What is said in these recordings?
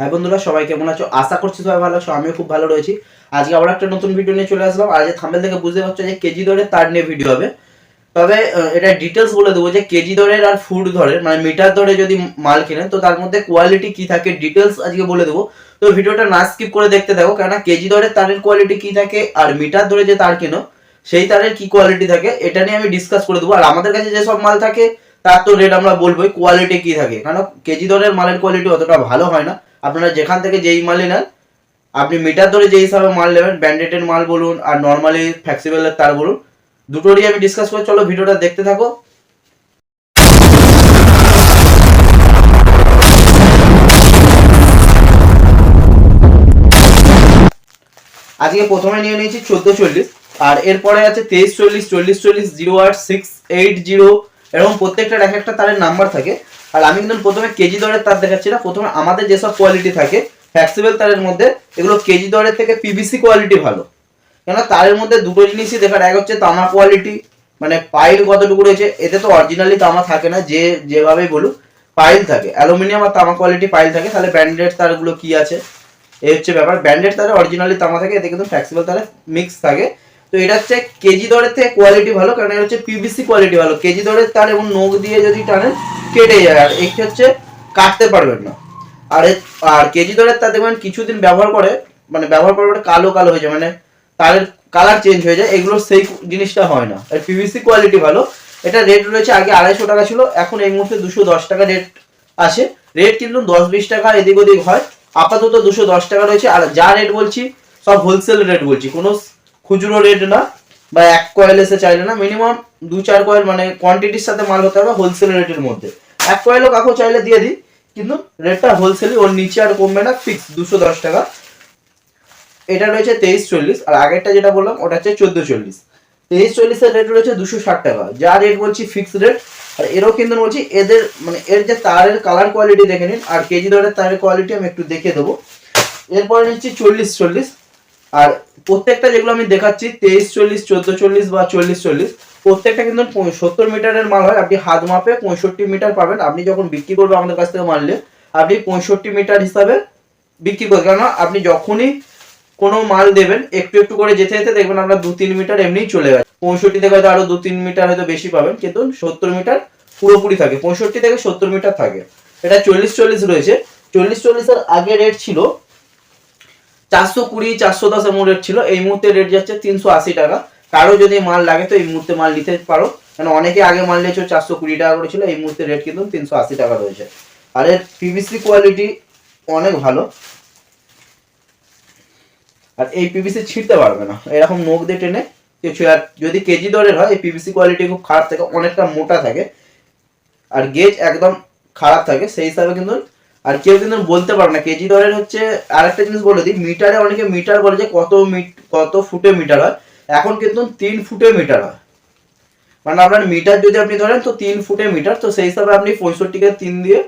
High বন্ধুরা, সবাই কেমন আছো? আশা করছি সবাই ভালো আছো, আমিও খুব ভালো রয়েছি। আজকে আবার একটা নতুন ভিডিও নিয়ে চলে আসলাম। আর যে থাম্বেল থেকে বুঝতে পারছ যে কেজি দরে তার নিয়ে ভিডিও হবে। তবে এটা ডিটেলস বলে দেবো যে কেজি দরের আর ফুড দরের মানে মিটার দরে যদি মাল কেনেন, তো তার মধ্যে কোয়ালিটি কি থাকে ডিটেলস আজকে বলে দেবো। তো ভিডিওটা না স্কিপ করে দেখতে থাকো, কেননা কেজি দরের তারের কোয়ালিটি কি থাকে আর মিটার দরে যে তার কেনো, সেই তারের কি কোয়ালিটি থাকে, এটা নিয়ে আমি ডিসকাস করে দেবো। আর আমাদের কাছে যেসব মাল থাকে, তার তো রেট আমরা বলবোই কোয়ালিটি কি থাকে। কারণ কেজি দরের মালের কোয়ালিটি অতটা ভালো হয় না। আপনারা যেখান থেকে যেই মালই নেন, আপনি মিটার ধরে যে হিসাবে মাল নেবেন ব্যান্ডেডের মাল বলুন আর নর্মালি ফ্লেক্সিবলের তার বলুন, দুটোরই আমি ডিসকাস করে, চলো ভিডিওটা দেখতে থাকো। আজকে প্রথমে নিয়ে নিয়েছি চোদ্দ চল্লিশ, আর এরপরে আছে তেইশ চল্লিশ চল্লিশ চল্লিশ, জিরো আট সিক্স এইট জিরো এরকম প্রত্যেকটার এক একটা তারের নাম্বার থাকে। আর আমি কিন্তু প্রথমে কেজি দরের তার দেখাচ্ছি না, প্রথমে আমাদের যেসব কোয়ালিটি থাকে ফ্লেক্সিবল তারের মধ্যে, এগুলো কেজি দরের থেকে পিভিসি কোয়ালিটি ভালো। কেন তারের মধ্যে দুটো জিনিসই দেখার, এক হচ্ছে তামা কোয়ালিটি মানে পাইল কতটুকু রয়েছে, এতে তো অরিজিনালি তামা থাকে না, যে যেভাবেই বলুক, পাইল থাকে। অ্যালুমিনিয়াম আর তামা কোয়ালিটি পাইল থাকে, তাহলে ব্যান্ডেড তারগুলো কি আছে? এই হচ্ছে ব্যাপার ব্যান্ডেড তারে অরিজিনালি তামা থাকে, এতে কিন্তু ফ্লেক্সিবল তারে মিক্স থাকে। এটা হচ্ছে কেজি দরের থেকে কোয়ালিটি ভালো, কারণ এটা হচ্ছে পিভিসি কোয়ালিটি ভালো। কেজি দরের তার এবং নখ দিয়ে যদি টানেন কেটে যায়। আর এই হচ্ছে কাটতে পারবেন না। আর আর কেজি দরের তার দেখবেন কিছুদিন ব্যবহার করে মানে ব্যবহার করার পরে কালো কালো হয়ে যায় মানে তারের কালার চেঞ্জ হয়ে যায়। এগুলো সেই জিনিসটা হয় না। আর পিভিসি কোয়ালিটি ভালো। এটা রেট রয়েছে আগে আড়াইশো টাকা ছিল, এখন এই মুহূর্তে দুশো দশ টাকা রেট আসে রেট কিন্তু দশ বিশ টাকা এদিক ওদিক হয়। আপাতত দুশো দশ টাকা রয়েছে। আর যা রেট বলছি, সব হোলসেল রেট বলছি। কোনো খুচরো রেট না বা এক কয়েল এসে চাইলে না মিনিমাম দু চার কয়েল মানে কোয়ান্টিটির সাথে মাল হতে হবে হোলসেল রেটের মধ্যে। এক কয়েলও কাকু চাইলে দিয়ে দিই, কিন্তু রেটটা হোলসেলই ওর নিচে আর কমবে না ফিক্স দুশো দশ টাকা। এটা রয়েছে তেইশ চল্লিশ, আর আগেরটা যেটা বললাম, ওটা হচ্ছে চোদ্দ চল্লিশ। তেইশ চল্লিশের রেট রয়েছে দুশো ষাট টাকা। যা রেট বলছি ফিক্স রেট আর এরও কিন্তু বলছি এদের মানে এর যে তারের কালার কোয়ালিটি দেখে নিন, আর কেজি দরের তারের কোয়ালিটি আমি একটু দেখে দেবো। এরপরে নিচ্ছি চল্লিশ চল্লিশ, আর প্রত্যেকটা যেগুলো আমি দেখাচ্ছি, তেইশ, চল্লিশ, চোদ্দ, চল্লিশ বা চল্লিশ চল্লিশ, প্রত্যেকটা কিন্তু সত্তর মিটারের মাল হয়। আপনি হাত মাপে পঁয়ষট্টি মিটার পাবেন। আপনি যখন বিক্রি করবেন আমাদের কাছ থেকে মানলে আপনি পঁয়ষট্টি মিটার হিসাবে বিক্রি করবেন। কেননা আপনি যখনই কোনো মাল দেবেন, একটু একটু করে যেতে যেতে দেখবেন আপনার দু তিন মিটার এমনিই চলে গেছে। পঁয়ষট্টি থেকে হয়তো আরও দু তিন মিটার হয়তো বেশি পাবেন, কিন্তু সত্তর মিটার পুরোপুরি থাকে। পঁয়ষট্টি থেকে সত্তর মিটার থাকে। এটা চল্লিশ চল্লিশ রয়েছে। চল্লিশ, চল্লিশের আগে রেট ছিল চারশো কুড়ি, চারশো দশ এমন রেট ছিল। এই মুহূর্তে রেট যাচ্ছে তিনশো আশি টাকা। কারও যদি মাল লাগে তো এই মুহূর্তে মাল নিতে পারো। কারণ অনেকে আগে মাল নিয়েছিল চারশো কুড়ি টাকা করে ছিল এই মুহূর্তে রেট কিন্তু তিনশো আশি টাকা রয়েছে। আর এর পিভিসি কোয়ালিটি অনেক ভালো। আর এই পিভিসি ছিঁড়তে পারবে না। এরকম নখ দিয়ে টেনে কিছু আর যদি কেজি দরের হয়, এই পিভিসি কোয়ালিটি খুব খারাপ থাকে, অনেকটা মোটা থাকে। আর গেজ একদম খারাপ থাকে। সেই হিসাবে কিন্তু আর কেউ কিন্তু বলতে পারবে না, কেজি দরের হচ্ছে আরেকটা জিনিস বলে দিই, মিটারে অনেকে মিটার বলে যে কত কত ফুটে মিটার হয়। এখন কিন্তু তিন ফুটে মিটার হয়। মানে আপনার মিটার যদি আপনি ধরেন, তো তিন ফুটে মিটার, তো সেই হিসাবে আপনি পঁয়ষট্টিকে তিন দিয়ে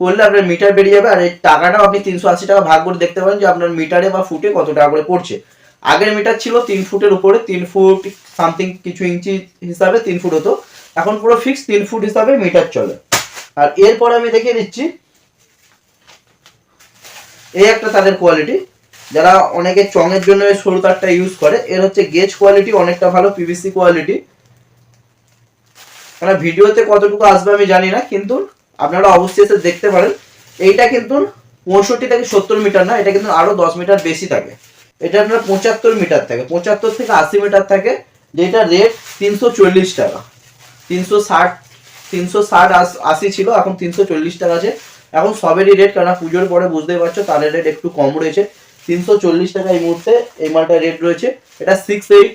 করলে আপনার মিটার বেরিয়ে যাবে। আর এই টাকাটাও আপনি তিনশো আশি টাকা ভাগ করে দেখতে পারেন যে আপনার মিটারে বা ফুটে কত টাকা করে পড়ছে। আগের মিটার ছিল তিন ফুটের উপরে, তিন ফুট সামথিং কিছু ইঞ্চি হিসাবে তিন ফুট হতো। এখন পুরো ফিক্স তিন ফুট হিসাবে মিটার চলে। আর এরপর আমি দেখিয়ে দিচ্ছি এই একটা তাদের কোয়ালিটি যারা অনেকে চঙের জন্য সরু তারটা ইউজ করে, এর হচ্ছে গেজ কোয়ালিটি অনেকটা ভালো পিভিসি কোয়ালিটি মানে ভিডিওতে কতটুকু আসবে আমি জানি না, কিন্তু আপনারা অবশ্যই এসে দেখতে পারেন। এইটা কিন্তু পঁয়ষট্টি থেকে সত্তর মিটার না, এটা কিন্তু আরও দশ মিটার বেশি থাকে। এটা আপনার পঁচাত্তর মিটার থাকে, পঁচাত্তর থেকে আশি মিটার থাকে, যেটা রেট তিনশো চল্লিশ টাকা। তিনশো ষাট তিনশো ষাট আশি ছিল, এখন তিনশো চল্লিশ টাকা আছে। এখন সবেরই রেট কেননা পুজোর পরে বুঝতেই পারছ তাদের রেট একটু কম রয়েছে। তিনশো চল্লিশ টাকা এই মুহূর্তে এই মালটার রেট রয়েছে। এটা সিক্স এইট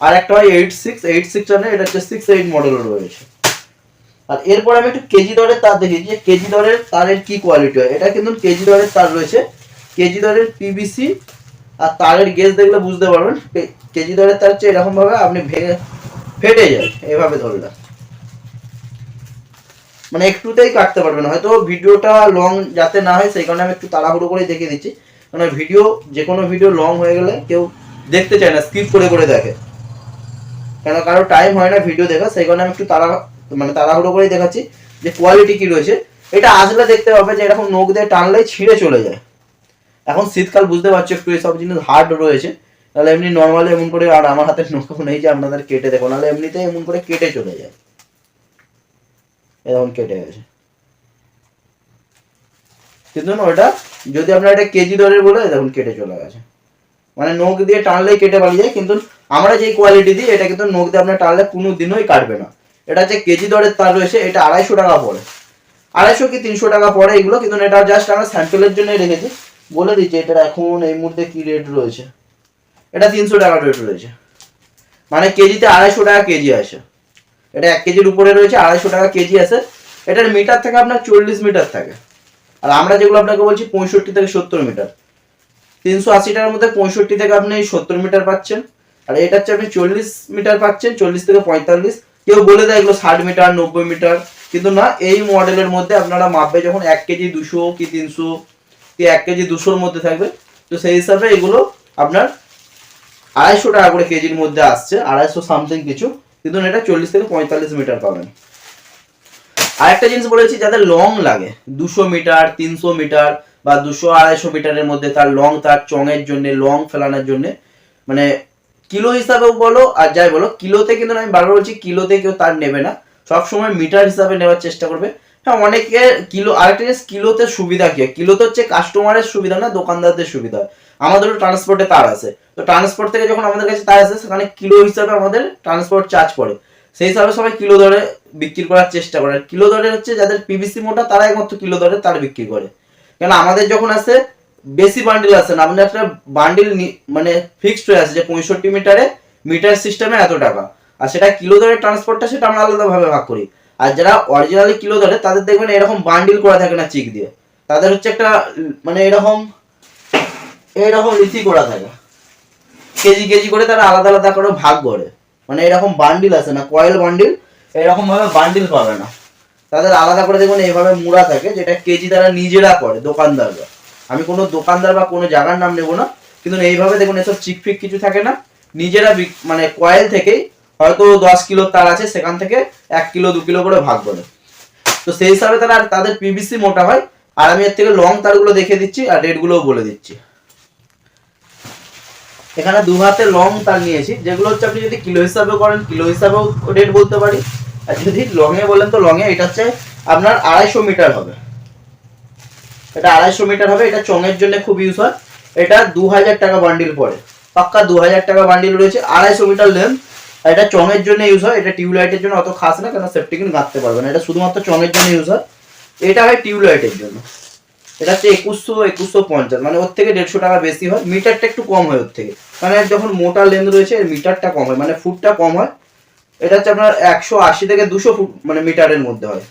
আর একটা হয় এইট সিক্স এইট সিক্স জানে এটা হচ্ছে সিক্স এইট মডেলও রয়েছে। আর এরপর আমি একটু কেজি দরের তার দেখি, যে কেজি দরের তারের কি কোয়ালিটি হয়? এটা কিন্তু কেজি দরের তার রয়েছে। কেজি দরের পিভিসি আর তারের গেজ দেখলে বুঝতে পারবেন। কেজি দরের তার হচ্ছে এরকমভাবে আপনি ভেঙে ফেটে যায়, এভাবে ধরলে। মানে একটুতেই কাটতে পারবেন হয়তো ভিডিওটা লং যাতে না হয়, সেই কারণে আমি একটু তাড়াহুড়ো করে দেখিয়ে দিচ্ছি। মানে ভিডিও যে কোনো ভিডিও লং হয়ে গেলে কেউ দেখতে চায় না স্কিপ করে করে দেখে। কেন, কারও টাইম হয় না ভিডিও দেখা সেই কারণে আমি একটু তাড়া মানে তাড়াহুড়ো করেই দেখাচ্ছি যে কোয়ালিটি কী রয়েছে। এটা আসলে দেখতে পাবে যে এরকম নখ দিয়ে টানলে ছিঁড়ে চলে যায়। এখন শীতকাল, বুঝতে পারছ একটু, এসব জিনিস হার্ড রয়েছে। তাহলে এমনি নর্মালি এমন করে, আর আমার হাতে নখ নেই যে আপনাদের কেটে দেখো, নাহলে এমনিতে এমন করে কেটে চলে যায়। এরকম কেটে গেছে। কিন্তু না, ওটা যদি আপনার এটা কেজি দরের বলে দেখুন কেটে চলে গেছে। মানে নখ দিয়ে টানলেই কেটে পালিয়ে যায়, কিন্তু আমরা যেই কোয়ালিটি দিই, এটা কিন্তু নখ দিয়ে আপনার টানলে কোনো দিনই কাটবে না। এটা হচ্ছে কেজি দরের তার রয়েছে, এটা আড়াইশো টাকা পড়ে। আড়াইশো কি তিনশো টাকা পড়ে এগুলো, কিন্তু এটা জাস্ট আমরা স্যাম্পেলের জন্য রেখেছি। বলে দিচ্ছি এটার এখন এই মুহূর্তে কি রেট রয়েছে। এটা তিনশো টাকা রেট রয়েছে। মানে কেজিতে আড়াইশো টাকা কেজি আসে। এটা এক কেজির উপরে রয়েছে, আড়াইশো টাকা কেজি আছে। এটার মিটার থেকে আপনার চল্লিশ মিটার থাকে। আর আমরা যেগুলো আপনাকে বলছি পঁয়ষট্টি থেকে সত্তর মিটার তিনশো আশি টাকার মধ্যে পঁয়ষট্টি থেকে আপনি সত্তর মিটার পাচ্ছেন। আর এটা হচ্ছে আপনি চল্লিশ মিটার পাচ্ছেন, চল্লিশ থেকে পঁয়তাল্লিশ। কেউ বলে দেয় এগুলো ষাট মিটার নব্বই মিটার কিন্তু না, এই মডেলের মধ্যে আপনারা মাপবে যখন এক কেজি দুশো কি তিনশো, কি এক কেজি দুশোর মধ্যে থাকবে, তো সেই হিসাবে এগুলো আপনার আড়াইশো টাকা করে কেজির মধ্যে আসছে, আড়াইশো সামথিং কিছু। কিন্তু এটা চল্লিশ থেকে পঁয়তাল্লিশ মিটার পাবেন। আরেকটা জিনিস বলেছি, যাদের লং লাগে, দুশো মিটার, তিনশো মিটার বা দুশো আড়াইশো মিটারের মধ্যে তার লং তার চঙের জন্য লং ফেলানোর জন্য মানে কিলো হিসাবেও বলো আর যাই বলো, কিলোতে কিন্তু আমি বারবার বলছি কিলোতে কেউ তার নেবে না। সবসময় মিটার হিসাবে নেওয়ার চেষ্টা করবে। হ্যাঁ অনেকে কিলো, আরেকটা জিনিস, কিলোতে সুবিধা কি? হয়? কিলোতে হচ্ছে কাস্টমারের সুবিধা না, দোকানদারদের সুবিধা। আমাদেরও ট্রান্সপোর্টে তার আছে। তো ট্রান্সপোর্ট থেকে যখন আমাদের কাছে তার আসে, সেখানে কিলো হিসাবে আমাদের ট্রান্সপোর্ট চার্জ পড়ে। সেই হিসাবে সবাই কিলো দরে বিক্রি করার চেষ্টা করে। কিলো দরে হচ্ছে যাদের পিভিসি মোটা তারা একমাত্র কিলো দরে তার বিক্রি করে। কেন আমাদের যখন আসে, বেশি বান্ডিল আসে না, আমাদের একটা বান্ডিল মানে ফিক্সড হয়ে আছে যে পঁয়ষট্টি মিটারে মিটার সিস্টেমে এত টাকা। আর সেটা কিলো দরে ট্রান্সপোর্টটা সেটা আমরা আলাদাভাবে ভাগ করি। আর যারা অরিজিনালি কিলো ধরে, তাদের দেখবেন এরকম বান্ডিল করা থাকে না চিক দিয়ে। তাদের হচ্ছে একটা মানে এরকম এরকম রীতি করা থাকে। কেজি কেজি করে তারা আলাদা আলাদা করে ভাগ করে। মানে এরকম বান্ডিল আছে না কয়েল বান্ডিল এরকম ভাবে বান্ডিল পাবে না। তাদের আলাদা করে দেখবেন এইভাবে মুড়া থাকে, যেটা কেজি তারা নিজেরা করে, দোকানদাররা। আমি কোনো দোকানদার বা কোনো জায়গার নাম নেব না, কিন্তু এইভাবে দেখুন এসব চিকফিক কিছু থাকে না। নিজেরা মানে কয়েল থেকেই হয়তো দশ কিলো তার আছে, সেখান থেকে এক কিলো, দু কিলো করে ভাগ করে। তো সেই হিসাবে তারা তাদের পিভিসি মোটা হয়, আর আমি এর থেকে লং তারগুলো দেখে দিচ্ছি, আর রেটগুলোও বলে দিচ্ছি। এখানে দু হাতে লং তার নিয়েছি, যেগুলো হচ্ছে আপনি যদি কিলো হিসাবে করেন, কিলো হিসাবেও রেট বলতে পারি। আর যদি লং এ বলেন, তো লং এ এটা হচ্ছে আপনার আড়াইশো মিটার হবে। এটা আড়াইশো মিটার হবে, এটা চঙের জন্য খুব ইউজ হয়। এটা দু হাজার টাকা বান্ডিল পড়ে। পাক্কা দু হাজার টাকা বান্ডিল রয়েছে, আড়াইশো মিটার লেন্থ আর এটা চঙের জন্য ইউজ হয়, এটা টিউবলাইটের জন্য অত খাস না কেন সেফটিকিন গাঁথতে পারবে না। এটা শুধুমাত্র চঙের জন্য ইউজ হয়। এটা হয় টিউবলাইটের জন্য। এটা হচ্ছে একুশশো একুশশো পঞ্চাশ মানে ওর থেকে দেড়শো টাকা বেশি হয়। মিটারটা একটু কম হয় ওর থেকে। মানে যখন মোটা লেন্থ রয়েছে, এর মিটারটা কম হয় মানে ফুটটা কম হয়। এটা হচ্ছে আপনার একশো আশি থেকে দুশো ফুট মানে মিটারের মধ্যে হয়।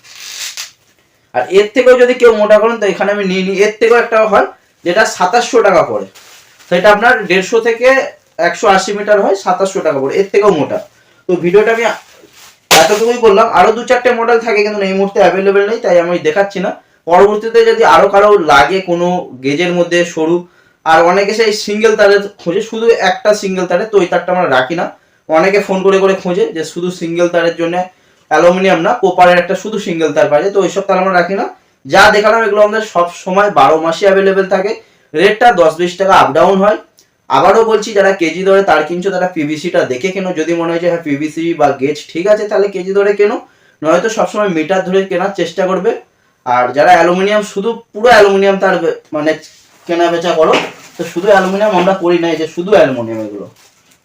আর এর থেকেও যদি কেউ মোটা করেন, তো এখানে আমি নিয়ে নিই। এর থেকেও একটা হয়, যেটা সাতাশশো টাকা পড়ে। সেটা আপনার দেড়শো থেকে একশো আশি মিটার হয়, সাতাশশো টাকা পড়ে। এর থেকেও মোটা। তো ভিডিওটা আমি এতটুকুই বললাম, আরও দু চারটে মডেল থাকে কিন্তু এই মুহূর্তে অ্যাভেলেবেল নেই, তাই আমি দেখাচ্ছি না। পরবর্তীতে যদি আরও কারও লাগে কোনো গেজের মধ্যে সরু, আর অনেকে সেই সিঙ্গেল তারের খোঁজে, শুধু একটা সিঙ্গেল তারে তো ওই তারটা আমরা রাখি না। অনেকে ফোন করে করে খোঁজে যে শুধু সিঙ্গেল তারের জন্য অ্যালুমিনিয়াম না কোপারের একটা শুধু সিঙ্গেল তার পাওয়া তো ওইসব তার আমরা রাখি না। যা দেখালাম এগুলো আমাদের সব সময় বারো মাসে অ্যাভেলেবেল থাকে। রেটটা দশ বিশ টাকা আপ ডাউন হয়। আবারও বলছি, যারা কেজি ধরে তার কিনছো, তারা পিভিসিটা দেখে কেনো। যদি মনে হয় যে হ্যাঁ পিভিসি বা গেজ ঠিক আছে, তাহলে কেজি ধরে কেনো। নয়তো সবসময় মিটার ধরে কেনার চেষ্টা করবে। আর যারা অ্যালুমিনিয়াম, শুধু পুরো অ্যালুমিনিয়াম তার মানে কেনা বেচা করো, তো শুধু অ্যালুমিনিয়াম আমরা করি না যে শুধু অ্যালুমিনিয়াম এগুলো।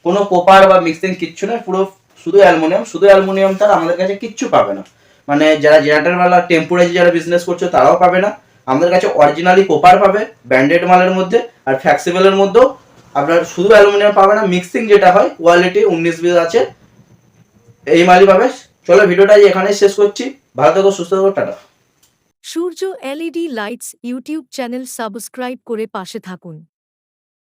কোনো কোপার বা মিক্সিং কিচ্ছু নয় পুরো শুধু অ্যালুমিনিয়াম শুধু অ্যালুমিনিয়াম তার আমাদের কাছে কিচ্ছু পাবে না। মানে যারা জেনারেটরওয়ালা টেম্পোরারি যারা বিজনেস করছ, তারাও পাবে না। আমাদের কাছে অরিজিনালি কোপার পাবে ব্যান্ডেড মালের মধ্যে, আর ফ্লেক্সিবলের মধ্যেও। আপনার শুধু অ্যালুমিনিয়াম পাবে না মিক্সিং যেটা হয় কোয়ালিটি উনিশ বিশ আছে। এই মালই পাবে। চলো ভিডিওটা এখানে শেষ করছি। ভালো থাকো, সুস্থ থাকো, tata. Surya LED lights YouTube channel subscribe করে পাশে থাকুন।